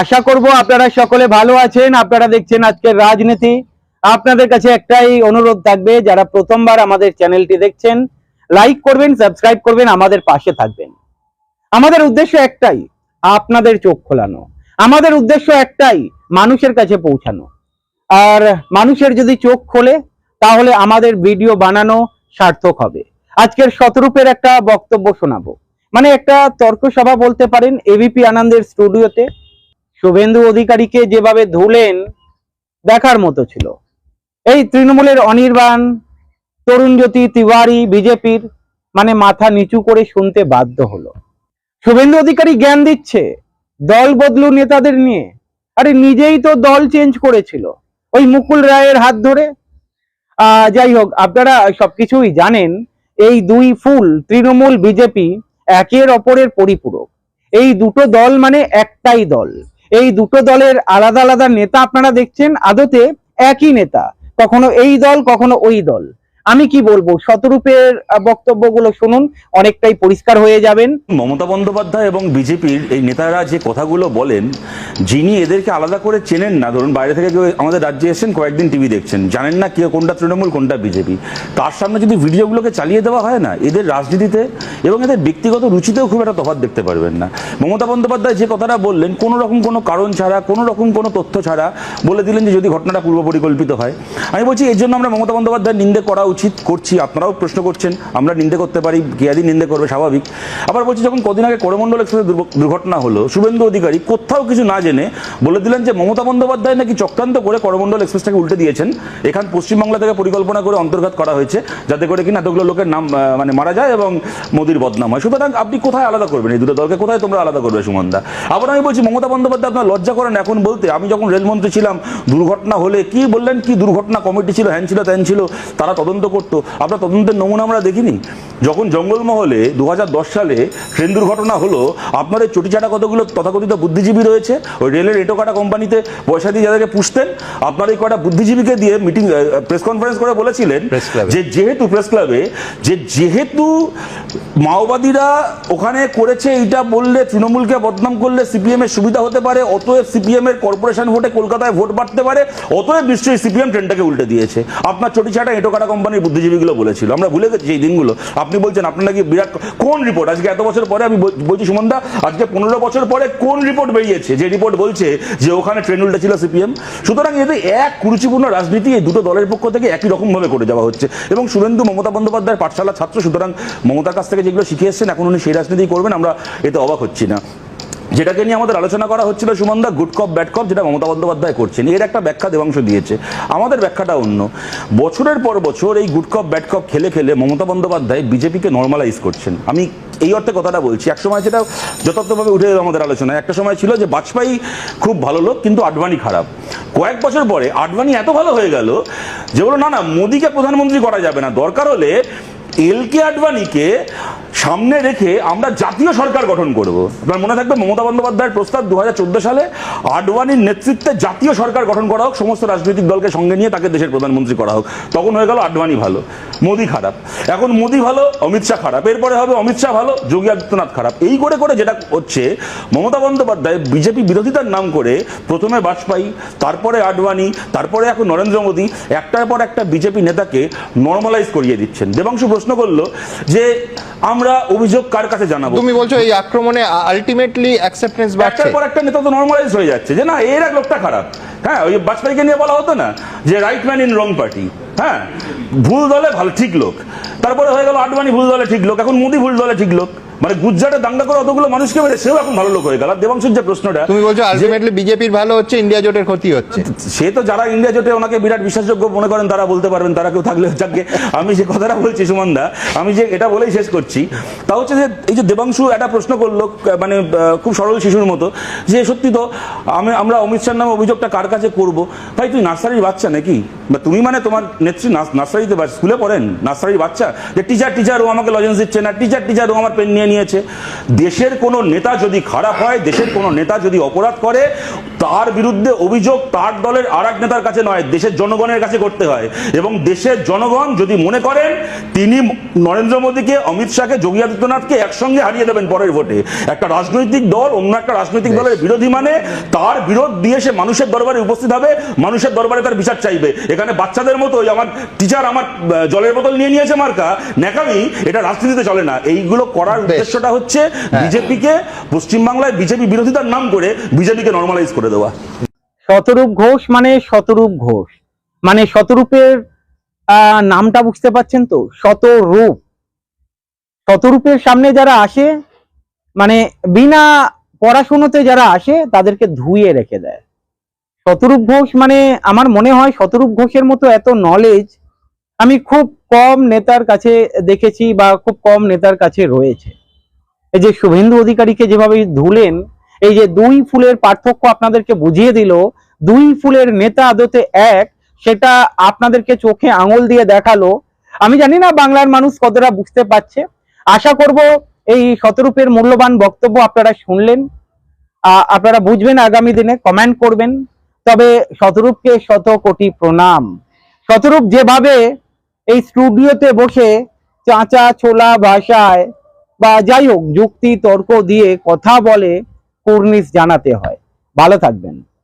আশা করব আপনারা সকলে ভালো আছেন। আপনারা দেখছেন আজকের রাজনীতি। আপনাদের কাছে একটাই অনুরোধ থাকবে, যারা প্রথমবার আমাদের চ্যানেলটি দেখছেন, লাইক করবেন, সাবস্ক্রাইব করবেন, আমাদের পাশে থাকবেন। আমাদের উদ্দেশ্য একটাই, আপনাদের চোখ খোলানো। আমাদের উদ্দেশ্য একটাই, মানুষের কাছে পৌঁছানো। আর মানুষের যদি চোখ খোলে, তাহলে আমাদের ভিডিও বানানো সার্থক হবে। আজকের শতরূপের একটা বক্তব্য শোনাবো। মানে একটা তর্ক সভা বলতে পারেন এবিপি আনন্দের স্টুডিওতে। শুভেন্দু অধিকারীকে যেভাবে ধুলেন, দেখার মতো ছিল। এই তৃণমূলের অনির্বাণ, তরুণজ্যোতি তিওয়ারি, বিজেপির মানে মাথা নিচু করে শুনতে বাধ্য হলো। শুভেন্দু অধিকারী জ্ঞান দিচ্ছে দল বদলু নেতাদের নিয়ে। আরে নিজেই তো দল চেঞ্জ করেছিল। ওই মুকুল রায়ের হাত ধরে। যাই হোক, আপনারা সবকিছুই জানেন, এই দুই ফুল, তৃণমূল, বিজেপি, একের অপরের পরিপূরক। এই দুটো দল মানে একটাই দল। এই দুটো দলের আলাদা আলাদা নেতা আপনারা দেখছেন, আদতে একই নেতা। কখনো এই দল, কখনো ওই দল। আমি কি বলব? শতরূপের বক্তব্যগুলো শুনুন, অনেকটাই পরিষ্কার হয়ে যাবেন। মমতা বন্দ্যোপাধ্যায় এবং বিজেপির এই নেতারা যে কথাগুলো বলেন, যিনি এদেরকে আলাদা করে চেনেন না, ধরুন বাইরে থেকে কেউ আমাদের রাজ্যে এসেছেন, কয়েকদিন টিভি দেখছেন, জানেন না কেউ কোনটা তৃণমূল, কোনটা বিজেপি। তার সামনে যদি ভিডিওগুলোকে চালিয়ে দেওয়া হয় না, এদের রাজনীতিতে এবং এদের ব্যক্তিগত রুচিতেও খুব একটা তফাৎ দেখতে পারবেন না। মমতা বন্দ্যোপাধ্যায় যে কথাটা বললেন, কোনো রকম কোনো কারণ ছাড়া, কোনো রকম কোনো তথ্য ছাড়া বলে দিলেন যে যদি ঘটনাটা পূর্ব পরিকল্পিত হয়। আমি বলছি, এর জন্য আমরা মমতা বন্দ্যোপাধ্যায় নিন্দে করা উচিত করছি, আপনারাও প্রশ্ন করছেন, আমরা নিন্দে করতে পারি কেয়াদি নিন্দে করবে, স্বাভাবিক। আবার বলছি, যখন কদিন আগে করমণ্ডল এক্সপ্রেসের দুর্ঘ- দুর্ঘটনা হলো, শুভেন্দু অধিকারী কোথাও কিছু না জেনে বলে দিলেন যে মমতা বন্দ্যোপাধ্যায় নাকি চক্রান্ত করে করমণ্ডল এক্সপ্রেসটাকে উল্টে দিয়েছেন। এখান পশ্চিমবাংলা থেকে পরিকল্পনা করে অন্তর্ঘাত করা হয়েছে, যাতে করে কিনা এতগুলো লোকের নাম মানে মারা যায় এবং মোদির বদনাম হয়। সুতরাং আপনি কোথায় আলাদা করবেন এই দুটো দলকে? কোথায় তোমরা আলাদা করবে, সুমনদা? আবার আমি বলছি, মমতা বন্দ্যোপাধ্যায় আপনার লজ্জা করেন এখন বলতে, আমি যখন রেলমন্ত্রী ছিলাম, দুর্ঘটনা হলে কি বললেন? কি দুর্ঘটনা কমিটি ছিল, হ্যান ছিল, ত্যান ছিল, তারা তদন্ত করতো। আমরা তদন্তের নমুনা আমরা দেখিনি। যখন জঙ্গলমহলে দু সালে ট্রেন দুর্ঘটনা হলো আপনার এই চটিচাটা কতগুলো তথাকথিত বুদ্ধিজীবী রয়েছে ওই রেলের এটো কাটা কোম্পানিতে পয়সা দিয়ে যাদেরকে পুষতেন আপনার এই কটা বুদ্ধিজীবীকে দিয়ে মিটিং প্রেস কনফারেন্স করে বলেছিলেন। যে যেহেতু প্রেস ক্লাবে যে যেহেতু মাওবাদীরা ওখানে করেছে এইটা বললে তৃণমূলকে বদনাম করলে সিপিএম এর সুবিধা হতে পারে অতএব সিপিএম এর কর্পোরেশন ভোটে কলকাতায় ভোট বাড়তে পারে অতএব নিশ্চয়ই সিপিএম ট্রেনটাকে উল্টে দিয়েছে। আপনার চটিচাটা এটো কাটা কোম্পানির বুদ্ধিজীবীগুলো বলেছিল। আমরা ভুলে গেছি এই দিনগুলো। আপনি বলছেন, আপনার নাকি বিরাট কোন রিপোর্ট আজকে এত বছর পরে আমি বল- বলছি সুমনদা, আজকে পনেরো বছর পরে কোন রিপোর্ট বেরিয়েছে? যে রিপোর্ট বলছে যে ওখানে ট্রেন উল্টে ছিল সিপিএম। সুতরাং এতে এক কুরুচিপূর্ণ রাজনীতি এই দুটো দলের পক্ষ থেকে একই রকমভাবে করে যাওয়া হচ্ছে। এবং শুভেন্দু মমতা বন্দ্যোপাধ্যায়ের পাঠশালার ছাত্র, সুতরাং মমতার কাছ থেকে যেগুলো শিখে এসেছেন, এখন উনি সেই রাজনীতি করবেন, আমরা এতে অবাক হচ্ছি না। যেটাকে নিয়ে আমাদের আলোচনা করা হচ্ছিল সুমনদা গুড কপ ব্যাড কপ যেটা মমতা বন্দ্যোপাধ্যায় করছেন। এর একটা ব্যাখ্যা দেবাংশ দিয়েছে। আমাদের ব্যাখ্যাটা অন্য। বছরের পর বছর এই গুড কপ ব্যাড কপ খেলে খেলে মমতা বন্দ্যোপাধ্যায় বিজেপিকে নর্মালাইজ করছেন। আমি এই অর্থে কথাটা বলছি। এক সময় সেটা যথার্থভাবে উঠে এলো আমাদের আলোচনায়। একটা সময় ছিল যে বাজপেয়ী খুব ভালো লোক, কিন্তু আডবাণী খারাপ। কয়েক বছর পরে আডবাণী এত ভালো হয়ে গেল যে বলো না না, মোদিকে প্রধানমন্ত্রী করা যাবে না। দরকার হলে এল কে আডবাণীকে সামনে রেখে আমরা জাতীয় সরকার গঠন করব। আপনার মনে থাকবে মমতা বন্দ্যোপাধ্যায়ের প্রস্তাব দু হাজার চোদ্দ সালে আডবাণীর নেতৃত্বে জাতীয় সরকার গঠন করা হোক, সমস্ত রাজনৈতিক দলকে সঙ্গে নিয়ে তাকে দেশের প্রধানমন্ত্রী করা হোক। তখন হয়ে গেল আডবাণী ভালো, মোদি খারাপ। এখন মোদি ভালো, অমিত শাহ খারাপ। এরপরে হবে অমিত শাহ ভালো, যোগী আদিত্যনাথ খারাপ। এই করে করে যেটা হচ্ছে, মমতা বন্দ্যোপাধ্যায় বিজেপি বিরোধিতার নাম করে প্রথমে বাজপেয়ী, তারপরে আডবাণী তারপরে এখন নরেন্দ্র মোদী, একটার পর একটা বিজেপি নেতাকে নর্মালাইজ করিয়ে দিচ্ছেন। দেবাংশু প্রশ্ন করল যে, আমরা অভিযোগ কার কাছে জানাব? তুমি বলছো এই আক্রমণে আলটিমেটলি অ্যাকসেপ্টেন্স বাড়ছে। একটার পর একটা নেতা তো নর্মালাইজ হয়ে যাচ্ছে যে না এর এক লোকটা খারাপ। হ্যাঁ ওই বাজপেয়ীকে নিয়ে বলা হতো না যে right man in wrong party হ্যাঁ ভুল দলে ভালো ঠিক লোক। তারপরে হয়ে গেল আডবাণী ভুল দলে ঠিক লোক। এখন মোদি ভুল দলে ঠিক লোক। মানে গুজরাটে দাঙ্গা করে অতগুলো মানুষকে মেরে সেও এখন ভালো লোক হয়ে গেল। দেবাংশুর যে প্রশ্নটা তুমি বলছো আলটিমেটলি বিজেপির ভালো হচ্ছে ইন্ডিয়া জোটের ক্ষতি হচ্ছে। সে তো যারা ইন্ডিয়া জোটে ওনাকে বিরাট বিশ্বাসযোগ্য মনে করেন তারা বলতে পারবেন তারা কেউ থাকলে যাকে। আমি যে কথাটা বলছি সুমন দা আমি যে এটা বলেই শেষ করছি তা হচ্ছে যে এই যে দেবাংশু একটা প্রশ্ন করল মানে খুব সরল শিশুর মতো যে সত্যি তো আমি আমরা অমিত শাহর নামে অভিযোগটা কার কাছে করব? ভাই তুই নার্সারির বাচ্চা নাকি? বা তুমি মানে তোমার নেত্রী নার্স- নার্সারিতে স্কুলে পড়েন? নার্সারির বাচ্চা? যে টিচার টিচার ও আমাকে লজেন্স দিচ্ছে না টিচার টিচার ও আমার পেন নিয়ে নিয়েছে। দেশের কোনো নেতা যদি খারাপ হয় দেশের কোনো নেতা যদি অপরাধ করে তার বিরুদ্ধে অভিযোগ তার দলের আর এক নেতার কাছে নয় দেশের জনগণের কাছে করতে হয়। এবং দেশের জনগণ যদি মনে করেন তিনি নরেন্দ্র মোদীকে অমিত শাহকে যোগী আদিত্যনাথকে একসঙ্গে হারিয়ে দেবেন পরের ভোটে। একটা রাজনৈতিক দল অন্য একটা রাজনৈতিক দলের বিরোধী মানে তার বিরোধ দিয়ে সে মানুষের দরবারে উপস্থিত হবে মানুষের দরবারে তার বিচার চাইবে। এখানে বাচ্চাদের মতোই আমার টিচার আমার জলের বোতল নিয়ে নিয়েছে মার্কা নেকামি এটা রাজনীতিতে চলে না। এইগুলো করার। উদ্দেশ্যটা হচ্ছে বিজেপিকে পশ্চিমবাংলায় বিজেপি বিরোধিতার নাম করে বিজেপিকে নর্মালাইজ করে দেওয়া। শতরূপ ঘোষ মানে শতরূপ ঘোষ। মানে শতরূপের আহ, নামটা বুঝতে পাচ্ছেন তো? শতরূপ। শতরূপের সামনে যারা আসে মানে বিনা পড়াশুনোতে যারা আসে তাদেরকে ধুয়ে রেখে দেয়। শতরূপ ঘোষ মানে আমার মনে হয় শতরূপ ঘোষের মতো এত নলেজ আমি খুব কম নেতার কাছে দেখেছি বা খুব কম নেতার কাছে রয়েছে। এই যে শুভেন্দু অধিকারীকে যেভাবে ধুলেন, এই যে দুই ফুলের পার্থক্য আপনাদেরকে বুঝিয়ে দিল, দুই ফুলের নেতা আদতে এক, সেটা আপনাদেরকে চোখে আঙুল দিয়ে দেখাল। আমি জানি না বাংলার মানুষ কতটা বুঝতে পারছে। আশা করব এই শতরূপের মূল্যবান বক্তব্য আপনারা শুনলেন। আপনারা বুঝবেন আগামী দিনে, কমেন্ট করবেন। তবে শতরূপকে শত কোটি প্রণাম। শতরূপ যেভাবে এই স্টুডিওতে বসে চাঁচা ছোলা ভাষায় বা যাই হোক যুক্তি তর্ক দিয়ে কথা বলে কুর্নিশ জানাতে হয়। ভালো থাকবেন।